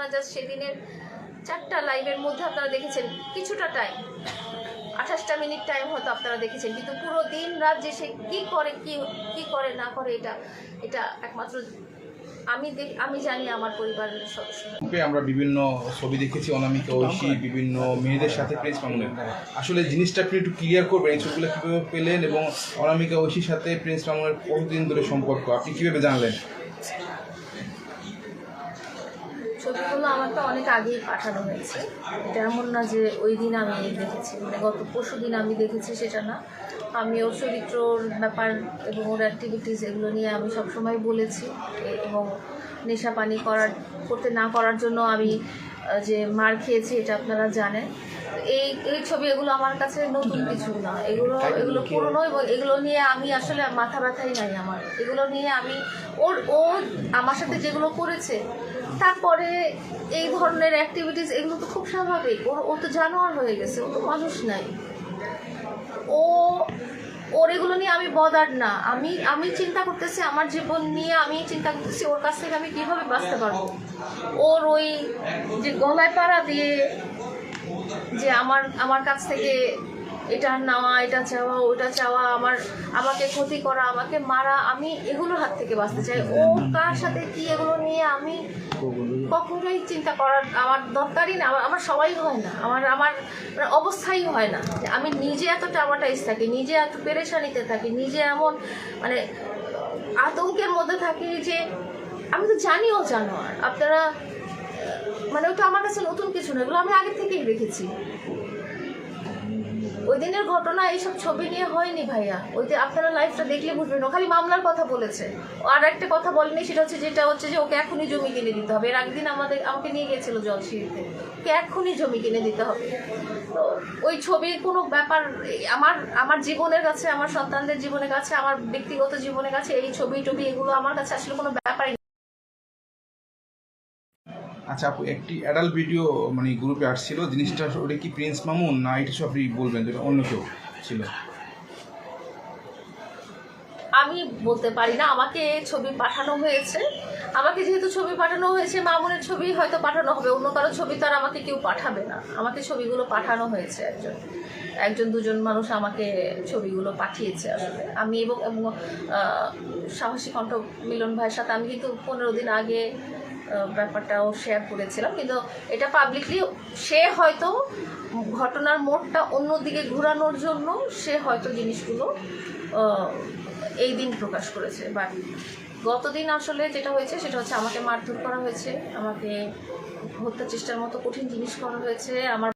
আপনারা জাস্ট সেদিনের চারটা লাইভের মধ্যে আপনারা দেখেছেন কিছুটা টাইম আঠাশটা মিনিট টাইম হয়তো আপনারা দেখেছেন। কিন্তু পুরো দিন রাত যে সে কী করে কি কি করে না করে এটা এটা একমাত্র আমি দেখ আমি জানি আমার পরিবারের সদস্য। আমরা বিভিন্ন ছবি দেখেছি অনামিকা ঐশী বিভিন্ন মেয়েদের সাথে প্রেস মামুনের আসলে জিনিসটা আপনি একটু ক্লিয়ার করবেন এই ছবিগুলো কীভাবে পেলেন এবং অনামিকা ঐশীর সাথে প্রিন্স মামুনের কতদিন ধরে সম্পর্ক? আপনি কীভাবে জানলেন? ছবিগুলো তো অনেক আগেই পাঠানো হয়েছে। এটা এমন না যে ওই দিন আমি দেখেছি মানে গত পরশু দিন আমি দেখেছি সেটা না। আমি ওর চরিত্রর ব্যাপার এবং ওর অ্যাক্টিভিটিস এগুলো নিয়ে আমি সবসময় বলেছি এবং নেশা পানি করার, করতে না করার জন্য আমি যে মার খেয়েছি এটা আপনারা জানেন। এই এই ছবি এগুলো আমার কাছে নতুন কিছু না। এগুলো এগুলো পুরনো এবং এগুলো নিয়ে আমি আসলে মাথা ব্যথাই নাই আমার। এগুলো নিয়ে আমি ওর ও আমার সাথে যেগুলো করেছে তারপরে এই ধরনের অ্যাক্টিভিটিস এগুলো তো খুব স্বাভাবিক। ওর ও তো জানোয়ার হয়ে গেছে ও তো মানুষ নাই। ও ওর এগুলো নিয়ে আমি বদার না। আমি আমি চিন্তা করতেছি আমার জীবন নিয়ে আমি চিন্তা করতেছি ওর কাছ থেকে আমি কীভাবে বাঁচতে পারব? ওর ওই যে গলায় পাড়া দিয়ে যে আমার আমার কাছ থেকে এটা নেওয়া, এটা চাওয়া, ওটা চাওয়া, আমার, আমাকে ক্ষতি করা, আমাকে মারা, আমি এগুলোর হাত থেকে বাঁচতে চাই। ও কার সাথে কি এগুলো নিয়ে আমি কখনোই চিন্তা করার আমার দরকারই না। আমার আমার সবাই হয় না। আমার আমার মানে অবস্থাই হয় না। আমি নিজে এত ট্রামাটাইজ থাকি, নিজে এত পেরেশানিতে থাকি, নিজে এমন মানে আতঙ্কের মধ্যে থাকি যে আমি তো জানিও জানোয়ার। আপনারা মানে ওটা আমার কাছে নতুন কিছু না, এগুলো আমি আগে থেকেই রেখেছি। ওই দিনের ঘটনা, এইসব ছবি নিয়ে হয়নি ভাইয়া। ওই আপনারা লাইফটা দেখলে বুঝবেন খালি মামলার কথা বলেছে। আর একটা কথা বলেনি, সেটা হচ্ছে যেটা হচ্ছে যে ওকে এখনই জমি কিনে দিতে হবে। এর আগদিন আমাদের, আমাকে নিয়ে গেছিল জলসিঁড়িতে ওকে এখনই জমি কিনে দিতে হবে। তো ওই ছবির কোনো ব্যাপার, আমার আমার জীবনের কাছে, আমার সন্তানদের জীবনের কাছে, আমার ব্যক্তিগত জীবনের কাছে এই ছবি টবি এগুলো আমার কাছে আসলে কোনো ব্যাপারই। আচ্ছা আপু, একটি অ্যাডাল্ট ভিডিও মানে গ্রুপে আসছিল। জিনিসটা ওটা কি প্রিন্স মামুন না, এটা সব আপনি বলবেন, যেটা অন্য কেউ ছিল। আমি বলতে পারি না, আমাকে ছবি পাঠানো হয়েছে। আমাকে যেহেতু ছবি পাঠানো হয়েছে মামুনের ছবি হয়তো পাঠানো হবে। অন্য কারও ছবি তো আর আমাকে কেউ পাঠাবে না। আমাকে ছবিগুলো পাঠানো হয়েছে একজন। একজন, দুজন মানুষ আমাকে ছবিগুলো পাঠিয়েছে আসলে। আমি এবং সাহসী কণ্ঠ মিলন ভাইয়ের সাথে, আমি কিন্তু পনেরো দিন আগে ব্যাপারটাও শেয়ার করেছিলাম। কিন্তু এটা পাবলিকলি সে হয়তো ঘটনার মোড়টা অন্যদিকে ঘুরানোর জন্য সে হয়তো জিনিসগুলো এই দিন প্রকাশ করেছে। বাট গতদিন আসলে যেটা হয়েছে, সেটা হচ্ছে আমাকে মারধর করা হয়েছে, আমাকে হত্যা চেষ্টার মতো কঠিন জিনিস করা হয়েছে, আমার